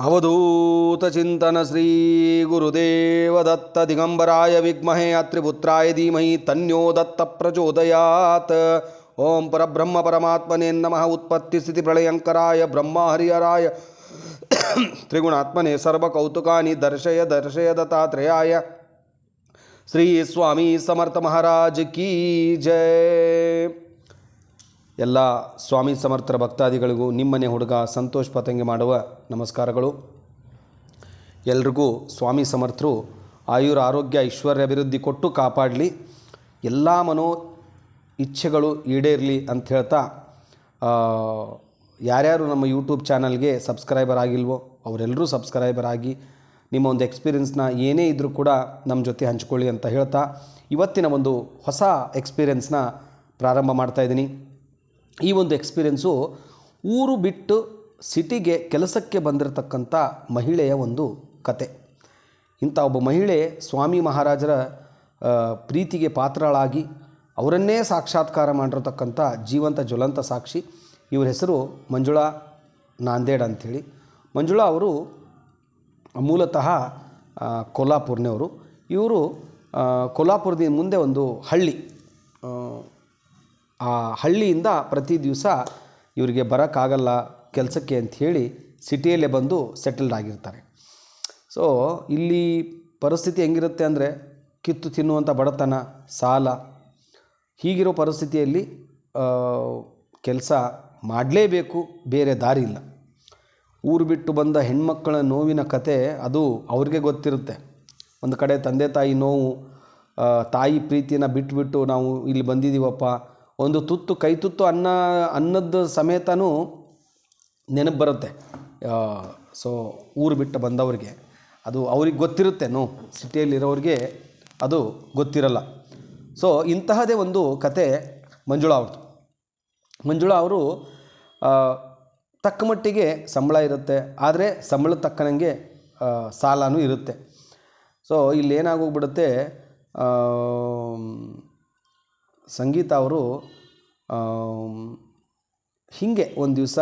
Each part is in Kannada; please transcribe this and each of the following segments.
अवधूतचिन्तन श्रीगुरुदेवदत्तदिगम्बराय विद्महे अत्रिपुत्राय धीमहि तन्यो नम। उत्पत्ति परब्रह्मपरमात्मने नमः ब्रह्म ब्रह्महरिहराय त्रिगुणात्मने सर्वकौतुकानि दर्शय दर्शय दत्तात्रेयाय। श्रीस्वामी समर्थमहाराज की जय। ಎಲ್ಲ ಸ್ವಾಮಿ ಸಮರ್ಥರ ಭಕ್ತಾದಿಗಳಿಗೂ ನಿಮ್ಮನೆ ಹುಡುಗ ಸಂತೋಷ್ ಪತಂಗಿ ಮಾಡುವ ನಮಸ್ಕಾರಗಳು. ಎಲ್ರಿಗೂ ಸ್ವಾಮಿ ಸಮರ್ಥರು ಆಯುರ ಆರೋಗ್ಯ ಐಶ್ವರ್ಯ ಅಭಿವೃದ್ಧಿ ಕೊಟ್ಟು ಕಾಪಾಡಲಿ. ಎಲ್ಲ ಮನೋ ಇಚ್ಛೆಗಳು ಈಡೇರಲಿ ಅಂತ ಹೇಳ್ತಾ ಯಾರ್ಯಾರು ನಮ್ಮ ಯೂಟ್ಯೂಬ್ ಚಾನಲ್ಗೆ ಸಬ್ಸ್ಕ್ರೈಬರ್ ಆಗಿಲ್ವೋ ಅವರೆಲ್ಲರೂ ಸಬ್ಸ್ಕ್ರೈಬರ್ ಆಗಿ ನಿಮ್ಮ ಒಂದು ಎಕ್ಸ್ಪೀರಿಯನ್ಸ್ನ ಏನೇ ಇದ್ದರೂ ಕೂಡ ನಮ್ಮ ಜೊತೆ ಹಂಚ್ಕೊಳ್ಳಿ ಅಂತ ಹೇಳ್ತಾ, ಇವತ್ತಿನ ಒಂದು ಹೊಸ ಎಕ್ಸ್ಪೀರಿಯನ್ಸ್ನ ಪ್ರಾರಂಭ ಮಾಡ್ತಾ ಇದ್ದೀನಿ. ಈ ಒಂದು ಎಕ್ಸ್ಪೀರಿಯೆನ್ಸು ಊರು ಬಿಟ್ಟು ಸಿಟಿಗೆ ಕೆಲಸಕ್ಕೆ ಬಂದಿರತಕ್ಕಂಥ ಮಹಿಳೆಯ ಒಂದು ಕತೆ. ಇಂಥ ಒಬ್ಬ ಮಹಿಳೆ ಸ್ವಾಮಿ ಮಹಾರಾಜರ ಪ್ರೀತಿಗೆ ಪಾತ್ರಳಾಗಿ ಅವರನ್ನೇ ಸಾಕ್ಷಾತ್ಕಾರ ಮಾಡಿರತಕ್ಕಂಥ ಜೀವಂತ ಜ್ವಲಂತ ಸಾಕ್ಷಿ. ಇವರ ಹೆಸರು ಮಂಜುಳಾ ನಾಂದೇಡ್ ಅಂಥೇಳಿ ಮಂಜುಳಾ ಅವರು ಮೂಲತಃ ಕೊಲ್ಲಾಪುರ್ನವರು. ಇವರು ಕೊಲ್ಲಾಪುರದ ಮುಂದೆ ಒಂದು ಹಳ್ಳಿ ಆ, ಹಳ್ಳಿಯಿಂದ ಪ್ರತಿ ದಿವಸ ಇವರಿಗೆ ಬರೋಕ್ಕಾಗಲ್ಲ ಕೆಲಸಕ್ಕೆ ಅಂಥೇಳಿ ಸಿಟಿಯಲ್ಲೇ ಬಂದು ಸೆಟಲ್ಡ್ ಆಗಿರ್ತಾರೆ. ಸೊ ಇಲ್ಲಿ ಪರಿಸ್ಥಿತಿ ಹೆಂಗಿರುತ್ತೆ ಅಂದರೆ ಕಿತ್ತು ತಿನ್ನುವಂಥ ಬಡತನ ಸಾಲ ಹೀಗಿರೋ ಪರಿಸ್ಥಿತಿಯಲ್ಲಿ ಕೆಲಸ ಮಾಡಲೇಬೇಕು ಬೇರೆ ದಾರಿ ಇಲ್ಲ. ಊರು ಬಿಟ್ಟು ಬಂದ ಹೆಣ್ಮಕ್ಕಳ ನೋವಿನ ಕತೆ ಅದು ಅವ್ರಿಗೆ ಗೊತ್ತಿರುತ್ತೆ. ಒಂದು ಕಡೆ ತಂದೆ ತಾಯಿ ನೋವು ತಾಯಿ ಪ್ರೀತಿನ ಬಿಟ್ಬಿಟ್ಟು ನಾವು ಇಲ್ಲಿ ಬಂದಿದ್ದೀವಪ್ಪ ಒಂದು ತುತ್ತು, ಕೈ ತುತ್ತು ಅನ್ನ, ಅನ್ನದ ಸಮೇತನೂ ನೆನಪು ಬರುತ್ತೆ. ಸೊ, ಊರು ಬಿಟ್ಟು ಬಂದವ್ರಿಗೆ. ಅದು ಅವ್ರಿಗೆ ಗೊತ್ತಿರುತ್ತೆ, ನೋ, ಸಿಟಿಯಲ್ಲಿರೋರಿಗೆ ಅದು ಗೊತ್ತಿರಲ್ಲ. ಸೊ, ಇಂತಹದೇ ಒಂದು ಕತೆ ಮಂಜುಳಾ ಅವ್ರದ್ದು. ಮಂಜುಳಾ ಅವರು ತಕ್ಕ ಮಟ್ಟಿಗೆ ಸಂಬಳ ಇರುತ್ತೆ, ಆದರೆ ಸಂಬಳ ತಕ್ಕನಂಗೆ ಸಾಲನೂ ಇರುತ್ತೆ. ಸೊ ಇಲ್ಲಿ ಏನಾಗೋಗ್ಬಿಡುತ್ತೆ ಸಂಗೀತ ಅವರು ಹೀಗೆ ಒಂದು ದಿವಸ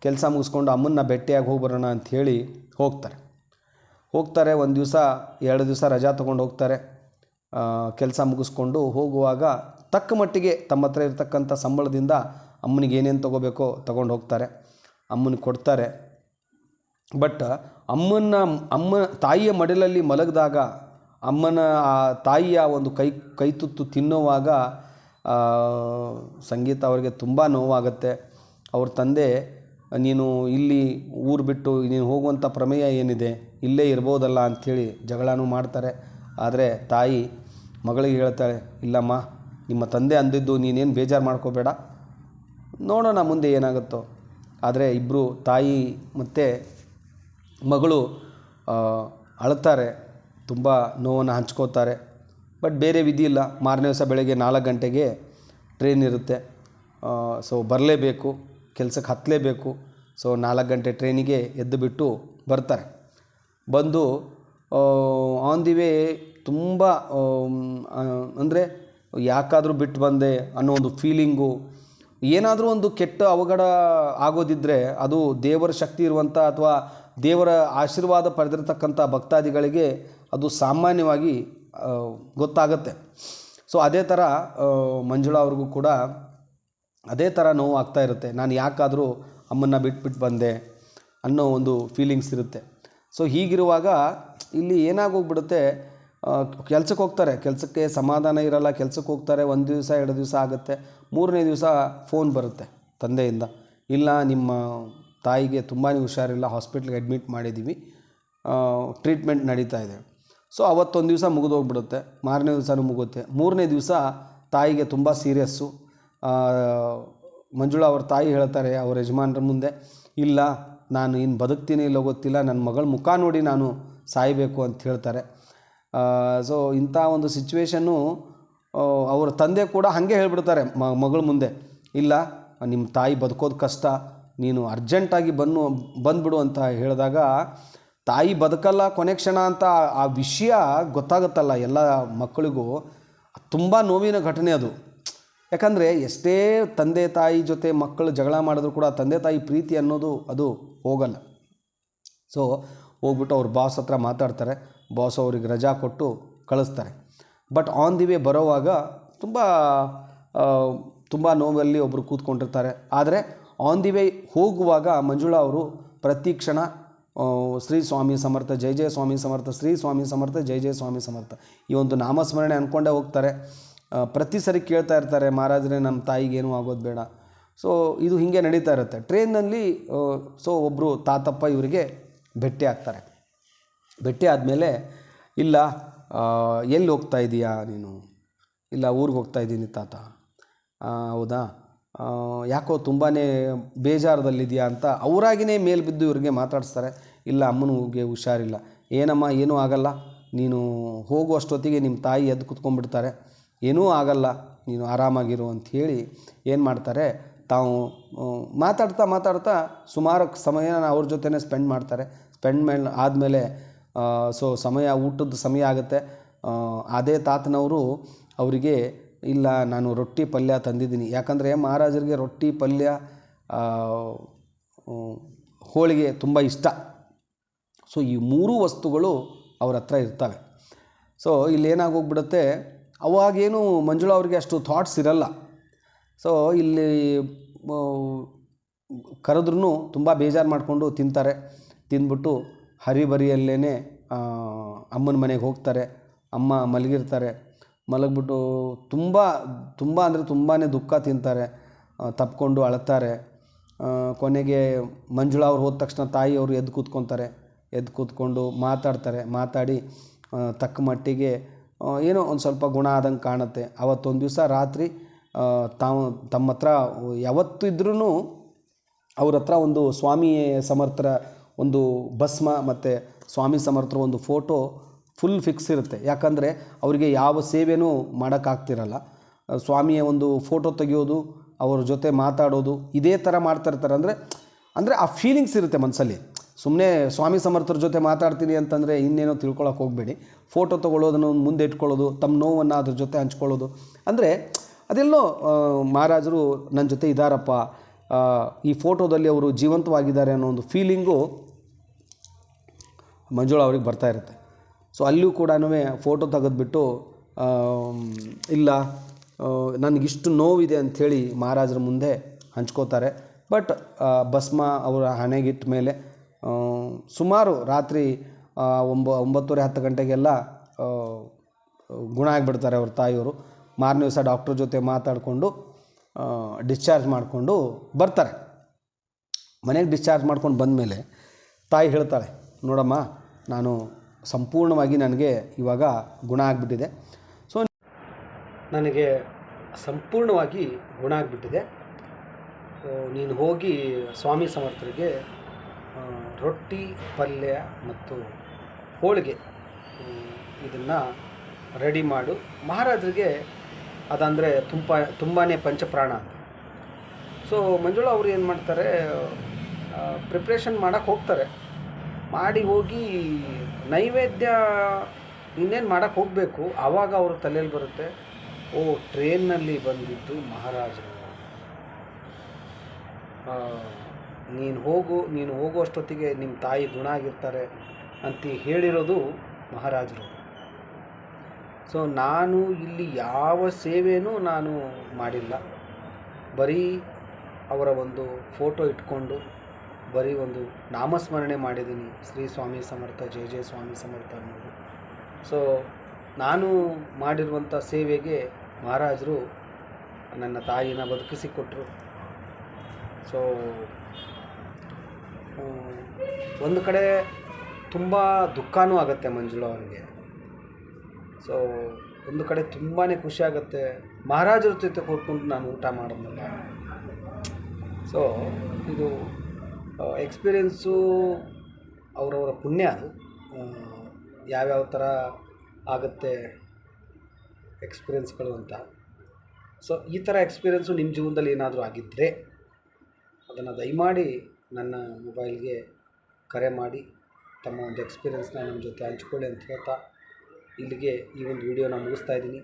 ಕೆಲಸ ಮುಗಿಸ್ಕೊಂಡು ಅಮ್ಮನ್ನ ಭೇಟಿಯಾಗಿ ಹೋಗಿ ಬರೋಣ ಹೇಳಿ ಹೋಗ್ತಾರೆ. ಹೋಗ್ತಾರೆ, ಒಂದು ದಿವಸ, ಎರಡು ದಿವಸ ರಜಾ ತೊಗೊಂಡು ಹೋಗ್ತಾರೆ. ಕೆಲಸ ಮುಗಿಸ್ಕೊಂಡು ಹೋಗುವಾಗ ತಕ್ಕ ಮಟ್ಟಿಗೆ ತಮ್ಮ ಹತ್ರ ಇರತಕ್ಕಂಥ ಸಂಬಳದಿಂದ ಅಮ್ಮನಿಗೆ ಏನೇನು ತೊಗೋಬೇಕೋ ತೊಗೊಂಡು ಹೋಗ್ತಾರೆ. ಅಮ್ಮನಿಗೆ ಕೊಡ್ತಾರೆ. ಬಟ್ ಅಮ್ಮನ ಅಮ್ಮ ತಾಯಿಯ ಮಡಿಲಲ್ಲಿ ಮಲಗಿದಾಗ, ಅಮ್ಮನ ಆ ತಾಯಿಯ ಒಂದು ಕೈ ಕೈ ತುತ್ತು ತಿನ್ನುವಾಗ ಸಂಗೀತ ಅವರಿಗೆ ತುಂಬ ನೋವಾಗುತ್ತೆ. ಅವ್ರ ತಂದೆ, ನೀನು ಇಲ್ಲಿ ಊರು ಬಿಟ್ಟು ನೀನು ಹೋಗುವಂಥ ಪ್ರಮೇಯ ಏನಿದೆ, ಇಲ್ಲೇ ಇರ್ಬೋದಲ್ಲ ಅಂಥೇಳಿ ಜಗಳನೂ ಮಾಡ್ತಾರೆ. ಆದರೆ ತಾಯಿ ಮಗಳಿಗೆ ಹೇಳ್ತಾಳೆ, ಇಲ್ಲಮ್ಮ, ನಿಮ್ಮ ತಂದೆ ಅಂದಿದ್ದು ನೀನೇನು ಬೇಜಾರು ಮಾಡ್ಕೋಬೇಡ. ನೋಡೋಣ ಮುಂದೆ ಏನಾಗುತ್ತೋ. ಆದರೆ ಇಬ್ಬರು ತಾಯಿ ಮತ್ತು ಮಗಳು ಅಳ್ತಾರೆ, ತುಂಬ ನೋವನ್ನು ಹಂಚ್ಕೋತಾರೆ. ಬಟ್ ಬೇರೆ ವಿಧಿ ಇಲ್ಲ. ಮಾರನೇ ದಿವಸ ಬೆಳಗ್ಗೆ ನಾಲ್ಕು ಗಂಟೆಗೆ ಟ್ರೈನ್ ಇರುತ್ತೆ. ಸೊ ಬರಲೇಬೇಕು, ಕೆಲಸಕ್ಕೆ ಹತ್ತಲೇಬೇಕು. ಸೊ ನಾಲ್ಕು ಗಂಟೆ ಟ್ರೈನಿಗೆ ಎದ್ದು ಬಿಟ್ಟು ಬರ್ತಾರೆ. ಬಂದು ಆನ್ ದಿ ವೇ ತುಂಬ ಅಂದರೆ ಯಾಕಾದರೂ ಬಿಟ್ಟು ಬಂದೆ ಅನ್ನೋ ಒಂದು ಫೀಲಿಂಗು ಏನಾದರೂ ಒಂದು ಕೆಟ್ಟ ಅವಘಡ ಆಗೋದಿದ್ದರೆ ಅದು ದೇವರ ಶಕ್ತಿ ಇರುವಂಥ ಅಥವಾ ದೇವರ ಆಶೀರ್ವಾದ ಪಡೆದಿರತಕ್ಕಂಥ ಭಕ್ತಾದಿಗಳಿಗೆ ಅದು ಸಾಮಾನ್ಯವಾಗಿ ಗೊತ್ತಾಗತ್ತೆ. ಸೊ ಅದೇ ಥರ ಮಂಜುಳಾ ಅವ್ರಿಗೂ ಕೂಡ ಅದೇ ಥರ ನೋವು ಆಗ್ತಾ ಇರುತ್ತೆ. ನಾನು ಯಾಕಾದರೂ ಅಮ್ಮನ್ನ ಬಿಟ್ಬಿಟ್ಟು ಬಂದೆ ಅನ್ನೋ ಒಂದು ಫೀಲಿಂಗ್ಸ್ ಇರುತ್ತೆ. ಸೊ ಹೀಗಿರುವಾಗ ಇಲ್ಲಿ ಏನಾಗೋಗ್ಬಿಡುತ್ತೆ ಕೆಲಸಕ್ಕೆ ಹೋಗ್ತಾರೆ. ಕೆಲಸಕ್ಕೆ ಸಮಾಧಾನ ಇರಲ್ಲ ಕೆಲಸಕ್ಕೆ ಹೋಗ್ತಾರೆ, ಒಂದು ದಿವಸ, ಎರಡು ದಿವಸ ಆಗುತ್ತೆ. ಮೂರನೇ ದಿವಸ ಫೋನ್ ಬರುತ್ತೆ ತಂದೆಯಿಂದ. ಇಲ್ಲ, ನಿಮ್ಮ ತಾಯಿಗೆ ತುಂಬಾ ಹುಷಾರಿಲ್ಲ ಹಾಸ್ಪಿಟ್ಲಿಗೆ ಅಡ್ಮಿಟ್ ಮಾಡಿದ್ದೀವಿ ಟ್ರೀಟ್ಮೆಂಟ್ ನಡೀತಾ ಇದೆ. ಸೊ ಅವತ್ತೊಂದು ದಿವಸ ಮುಗಿದೋಗ್ಬಿಡುತ್ತೆ. ಮಾರನೇ ದಿವಸನೂ ಮುಗುತ್ತೆ. ಮೂರನೇ ದಿವಸ ತಾಯಿಗೆ ತುಂಬ ಸೀರಿಯಸ್ಸು. ಮಂಜುಳಾ ಅವ್ರ ತಾಯಿ ಹೇಳ್ತಾರೆ, ಅವ್ರ ಯಜಮಾನ್ರ ಮುಂದೆ, ಇಲ್ಲ, ನಾನು ಇನ್ನು ಬದುಕ್ತೀನಿ ಇಲ್ಲೋ ಗೊತ್ತಿಲ್ಲ ನನ್ನ ಮಗಳ ಮುಖ ನೋಡಿ ನಾನು ಸಾಯಬೇಕು ಅಂತ ಹೇಳ್ತಾರೆ. ಸೊ ಇಂಥ ಒಂದು ಸಿಚುವೇಶನ್ನು ಅವ್ರ ತಂದೆ ಕೂಡ ಹಾಗೆ ಹೇಳ್ಬಿಡ್ತಾರೆ ಮಗಳ ಮುಂದೆ, ಇಲ್ಲ ನಿಮ್ಮ ತಾಯಿ ಬದುಕೋದು ಕಷ್ಟ, ನೀನು ಅರ್ಜೆಂಟಾಗಿ ಬನ್ನು, ಬಂದುಬಿಡು ಅಂತ ಹೇಳಿದಾಗ ತಾಯಿ ಬದುಕಲ್ಲ, ಕೊನೆ ಕ್ಷಣ ಅಂತ ಆ- ವಿಷಯ ಗೊತ್ತಾಗುತ್ತಲ್ಲ ಎಲ್ಲ ಮಕ್ಕಳಿಗೂ. ತುಂಬ ನೋವಿನ ಘಟನೆ ಅದು. ಯಾಕಂದರೆ ಎಷ್ಟೇ ತಂದೆ ತಾಯಿ ಜೊತೆ ಮಕ್ಕಳು ಜಗಳ ಮಾಡಿದ್ರು ಕೂಡ ತಂದೆ ತಾಯಿ ಪ್ರೀತಿ ಅನ್ನೋದು ಅದು ಹೋಗಲ್ಲ. ಸೊ ಹೋಗ್ಬಿಟ್ಟು ಅವ್ರ ಬಾಸ್ ಹತ್ರ ಮಾತಾಡ್ತಾರೆ. ಬಾಸ್ ಅವ್ರಿಗೆ ರಜಾ ಕೊಟ್ಟು ಕಳಿಸ್ತಾರೆ. ಬಟ್ ಆನ್ ದಿ ವೇ ಬರೋವಾಗ ತುಂಬ ತುಂಬ ನೋವಲ್ಲಿ ಒಬ್ಬರು ಕೂತ್ಕೊಂಡಿರ್ತಾರೆ. ಆದರೆ ಆನ್ ದಿ ವೇ ಹೋಗುವಾಗ ಮಂಜುಳಾ ಅವರು ಪ್ರತಿ ಕ್ಷಣ ಶ್ರೀ ಸ್ವಾಮಿ ಸಮರ್ಥ, ಜೈ ಜಯ ಸ್ವಾಮಿ ಸಮರ್ಥ, ಶ್ರೀ ಸ್ವಾಮಿ ಸಮರ್ಥ, ಜೈ ಜಯ ಸ್ವಾಮಿ ಸಮರ್ಥ. ಈ ಒಂದು ನಾಮಸ್ಮರಣೆ ಅಂದ್ಕೊಂಡೇ ಹೋಗ್ತಾರೆ. ಪ್ರತಿ ಸರಿ ಕೇಳ್ತಾ ಇರ್ತಾರೆ, ಮಹಾರಾಜರೇ ನಮ್ಮ ತಾಯಿಗೆ ಏನೂ ಆಗೋದು ಬೇಡ. ಸೊ ಇದು ಹೀಗೆ ನಡೀತಾ ಇರುತ್ತೆ. ಟ್ರೈನಲ್ಲಿ ಸೊ ಒಬ್ಬರು ತಾತಪ್ಪ ಇವರಿಗೆ ಭೇಟಿ ಆಗ್ತಾರೆ. ಭೇಟಿ ಆದಮೇಲೆ, ಇಲ್ಲ ಎಲ್ಲಿ ಹೋಗ್ತಾ ಇದೀಯಾ ನೀನು? ಇಲ್ಲ, ಊರಿಗೆ ಹೋಗ್ತಾ ಇದ್ದೀನಿ ತಾತ. ಹೌದಾ? ಯಾಕೋ ತುಂಬಾ ಬೇಜಾರದಲ್ಲಿದೆಯಾ ಅಂತ ಅವರಾಗಿನೇ ಮೇಲೆ ಬಿದ್ದು ಇವ್ರಿಗೆ ಮಾತಾಡಿಸ್ತಾರೆ. ಇಲ್ಲ, ಅಮ್ಮನಿಗೆ ಹುಷಾರಿಲ್ಲ. ಏನಮ್ಮ, ಏನೂ ಆಗಲ್ಲ. ನೀನು ಹೋಗುವಷ್ಟೊತ್ತಿಗೆ ನಿಮ್ಮ ತಾಯಿ ಎದ್ದು ಕುತ್ಕೊಂಡ್ಬಿಡ್ತಾರೆ. ಏನೂ ಆಗಲ್ಲ. ನೀನು ಆರಾಮಾಗಿರು ಹೇಳಿ ಏನು ಮಾಡ್ತಾರೆ, ತಾವು ಮಾತಾಡ್ತಾ ಮಾತಾಡ್ತಾ ಸುಮಾರು ಸಮಯನ ಅವ್ರ ಜೊತೆನೇ ಸ್ಪೆಂಡ್ ಮಾಡ್ತಾರೆ. ಸ್ಪೆಂಡ್ ಮೇಲೆ ಆದಮೇಲೆ ಸೊ, ಸಮಯ ಊಟದ ಸಮಯ ಆಗುತ್ತೆ. ಅದೇ ತಾತನವರು ಅವರಿಗೆ ಇಲ್ಲ, ನಾನು ರೊಟ್ಟಿ ಪಲ್ಯ ತಂದಿದ್ದೀನಿ. ಯಾಕಂದರೆ ಮಹಾರಾಜರಿಗೆ ರೊಟ್ಟಿ ಪಲ್ಯ ಹೋಳಿಗೆ ತುಂಬ ಇಷ್ಟ. ಸೊ ಈ ಮೂರೂ ವಸ್ತುಗಳು ಅವ್ರ ಹತ್ರ ಇರ್ತವೆ. ಸೊ ಇಲ್ಲಿ ಏನಾಗೋಗ್ಬಿಡುತ್ತೆ, ಅವಾಗೇನು ಮಂಜುಳಾ ಅವರಿಗೆ ಅಷ್ಟು ಥಾಟ್ಸ್ ಇರಲ್ಲ. ಸೊ ಇಲ್ಲಿ ಕರೆದ್ರೂ ತುಂಬ ಬೇಜಾರು ಮಾಡಿಕೊಂಡು ತಿಂತಾರೆ. ತಿಂದ್ಬಿಟ್ಟು ಹರಿಬರಿಯಲ್ಲೇ ಅಮ್ಮನ ಮನೆಗೆ ಹೋಗ್ತಾರೆ. ಅಮ್ಮ ಮಲಗಿರ್ತಾರೆ. ಮಲಗಿಬಿಟ್ಟು ತುಂಬ ತುಂಬ ಅಂದರೆ ತುಂಬಾ ದುಃಖ ತಿಂತಾರೆ ತಪ್ಕೊಂಡು ಅಳ್ತಾರೆ. ಕೊನೆಗೆ ಮಂಜುಳಾ ಅವ್ರು ಹೋದ ತಕ್ಷಣ ತಾಯಿ ಅವರು ಎದ್ದು ಕೂತ್ಕೊತಾರೆ ಎದ್ದು ಕೂತ್ಕೊಂಡು ಮಾತಾಡ್ತಾರೆ, ಮಾತಾಡಿ ತಕ್ಕ ಮಟ್ಟಿಗೆ ಏನೋ ಒಂದು ಸ್ವಲ್ಪ ಗುಣ ಆದಂಗೆ ಕಾಣುತ್ತೆ. ಅವತ್ತೊಂದು ದಿವಸ ರಾತ್ರಿ ತಾವು, ತಮ್ಮ ಹತ್ರ ಯಾವತ್ತು ಇದ್ರೂ ಅವ್ರ ಹತ್ರ ಒಂದು ಸ್ವಾಮಿ ಸಮರ್ಥರ ಒಂದು ಭಸ್ಮ ಮತ್ತು ಸ್ವಾಮಿ ಸಮರ್ಥರ ಒಂದು ಫೋಟೋ ಫುಲ್ ಫಿಕ್ಸ್ ಇರುತ್ತೆ. ಯಾಕಂದರೆ ಅವರಿಗೆ ಯಾವ ಸೇವೆನೂ ಮಾಡೋಕ್ಕಾಗ್ತಿರಲ್ಲ. ಸ್ವಾಮಿಯ ಒಂದು ಫೋಟೋ ತೆಗೆಯೋದು, ಅವ್ರ ಜೊತೆ ಮಾತಾಡೋದು, ಇದೇ ಥರ ಮಾಡ್ತಾ ಇರ್ತಾರೆ. ಅಂದರೆ ಅಂದರೆ ಆ ಫೀಲಿಂಗ್ಸ್ ಇರುತ್ತೆ ಮನಸ್ಸಲ್ಲಿ ಸುಮ್ಮನೆ ಸ್ವಾಮಿ ಸಮರ್ಥರ ಜೊತೆ ಮಾತಾಡ್ತೀನಿ ಅಂತಂದರೆ ಇನ್ನೇನೋ ತಿಳ್ಕೊಳಕ್ಕೆ ಹೋಗಬೇಡಿ. ಫೋಟೋ ತೊಗೊಳ್ಳೋದನ್ನು ಮುಂದೆ ಇಟ್ಕೊಳ್ಳೋದು, ತಮ್ಮ ನೋವನ್ನು ಅದ್ರ ಜೊತೆ ಹಂಚ್ಕೊಳ್ಳೋದು. ಅಂದರೆ ಅದೆಲ್ಲೋ ಮಹಾರಾಜರು ನನ್ನ ಜೊತೆ ಇದ್ದಾರಪ್ಪ ಈ ಫೋಟೋದಲ್ಲಿ ಅವರು ಜೀವಂತವಾಗಿದ್ದಾರೆ ಅನ್ನೋ ಒಂದು ಫೀಲಿಂಗು ಮಂಜುಳ ಅವ್ರಿಗೆ ಬರ್ತಾ ಇರುತ್ತೆ. ಸೊ ಅಲ್ಲಿಯೂ ಕೂಡ ಫೋಟೋ ತೆಗೆದ್ಬಿಟ್ಟು ಇಲ್ಲ ನನಗಿಷ್ಟು ನೋವಿದೆ ಅಂಥೇಳಿ ಮಹಾರಾಜರ ಮುಂದೆ ಹಂಚ್ಕೋತಾರೆ. ಬಟ್ ಭಸ್ಮ ಅವರ ಹಣೆಗಿಟ್ಟ ಮೇಲೆ ಸುಮಾರು ರಾತ್ರಿ ಒಂಬ, ಒಂಬತ್ತುವರೆ ಹತ್ತು ಗಂಟೆಗೆಲ್ಲ ಗುಣ ಆಗಿಬಿಡ್ತಾರೆ ಅವ್ರ ತಾಯಿಯವರು. ಮಾರನೇ ದಿವಸ ಡಾಕ್ಟ್ರ್ ಜೊತೆ ಮಾತಾಡಿಕೊಂಡು ಡಿಸ್ಚಾರ್ಜ್ ಮಾಡಿಕೊಂಡು ಬರ್ತಾರೆ. ಮನೆಗೆ ಡಿಸ್ಚಾರ್ಜ್ ಮಾಡ್ಕೊಂಡು ಬಂದಮೇಲೆ ತಾಯಿ ಹೇಳ್ತಾಳೆ, ನೋಡಮ್ಮ, ನಾನು ಸಂಪೂರ್ಣವಾಗಿ ನನಗೆ ಇವಾಗ ಗುಣ ಆಗಿಬಿಟ್ಟಿದೆ. ಸೊ ನನಗೆ ಸಂಪೂರ್ಣವಾಗಿ ಗುಣ ಆಗಿಬಿಟ್ಟಿದೆ. ನೀನು ಹೋಗಿ ಸ್ವಾಮಿ ಸಮರ್ಥರಿಗೆ ರೊಟ್ಟಿ, ಪಲ್ಯ ಮತ್ತು ಹೋಳಿಗೆ ಇದನ್ನು ರೆಡಿ ಮಾಡು. ಮಹಾರಾಜರಿಗೆ ಅದಂದರೆ ತುಂಬ ತುಂಬಾ ಪಂಚಪ್ರಾಣ ಅಂತ. ಸೊ ಮಂಜುಳಾ ಅವರು ಏನು ಮಾಡ್ತಾರೆ ಪ್ರಿಪ್ರೇಷನ್ ಮಾಡೋಕ್ಕೆ ಹೋಗ್ತಾರೆ. ಮಾಡಿ ಹೋಗಿ ನೈವೇದ್ಯ ಇನ್ನೇನು ಮಾಡೋಕ್ಕೆ ಹೋಗಬೇಕು ಆವಾಗ ಅವ್ರ ತಲೆಯಲ್ಲಿ ಬರುತ್ತೆ. ಓ, ಟ್ರೈನ್ನಲ್ಲಿ ಬಂದಿದ್ದು ಮಹಾರಾಜರು. ನೀನು ಹೋಗು, ನೀನು ಹೋಗುವಷ್ಟೊತ್ತಿಗೆ ನಿಮ್ಮ ತಾಯಿ ಗುಣ ಆಗಿರ್ತಾರೆ ಅಂತ ಹೇಳಿರೋದು ಮಹಾರಾಜರು. ಸೊ ನಾನು ಇಲ್ಲಿ ಯಾವ ಸೇವೆಯೂ ನಾನು ಮಾಡಿಲ್ಲ. ಬರೀ ಅವರ ಒಂದು ಫೋಟೋ ಇಟ್ಕೊಂಡು ಬರೀ ಒಂದು ನಾಮಸ್ಮರಣೆ ಮಾಡಿದ್ದೀನಿ ಶ್ರೀ ಸ್ವಾಮಿ ಸಮರ್ಥ ಜಯ ಜಯ ಸ್ವಾಮಿ ಸಮರ್ಥ ಅನ್ನೋದು. ಸೊ ನಾನು ಮಾಡಿರುವಂಥ ಸೇವೆಗೆ ಮಹಾರಾಜರು ನನ್ನ ತಾಯಿನ ಬದುಕಿಸಿಕೊಟ್ರು. ಸೊ ಒಂದು ಕಡೆ ತುಂಬ ದುಃಖನೂ ಆಗುತ್ತೆ ಮಂಜುಳು ಅವರಿಗೆ ಸೊ ಒಂದು ಕಡೆ ತುಂಬಾ ಖುಷಿ ಆಗುತ್ತೆ. ಮಹಾರಾಜರ ಜೊತೆ ಕೂತ್ಕೊಂಡು ನಾನು ಊಟ ಮಾಡೋದಲ್ಲ ಸೊ ಇದು ಎಕ್ಸ್ಪೀರಿಯೆನ್ಸು ಅವರವರ ಪುಣ್ಯ ಅದು. ಯಾವ್ಯಾವ ಥರ ಆಗುತ್ತೆ ಎಕ್ಸ್ಪೀರಿಯೆನ್ಸ್ಗಳು ಅಂತ. ಸೊ ಈ ಥರ ಎಕ್ಸ್ಪೀರಿಯೆನ್ಸು ನಿಮ್ಮ ಜೀವನದಲ್ಲಿ ಏನಾದರೂ ಆಗಿದ್ದರೆ ಅದನ್ನು ದಯಮಾಡಿ ನನ್ನ ಮೊಬೈಲ್ಗೆ ಕರೆ ಮಾಡಿ, ತಮ್ಮ ಒಂದು ಎಕ್ಸ್ಪೀರಿಯೆನ್ಸ್ನ ನಮ್ಮ ಜೊತೆ ಹಂಚ್ಕೊಳ್ಳಿ ಅಂತ ಹೇಳ್ತಾ ಇಲ್ಲಿಗೆ ಈ ಒಂದು ವಿಡಿಯೋನ ಮುಗಿಸ್ತಾ ಇದ್ದೀನಿ.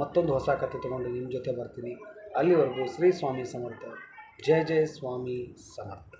ಮತ್ತೊಂದು ಹೊಸ ಕತೆ ತೊಗೊಂಡು ನಿಮ್ಮ ಜೊತೆ ಬರ್ತೀನಿ. ಅಲ್ಲಿವರೆಗೂ ಶ್ರೀ ಸ್ವಾಮಿ ಸಮರ್ಥ. ಜಯ ಜಯ ಸ್ವಾಮಿ ಸಮರ್ಥ.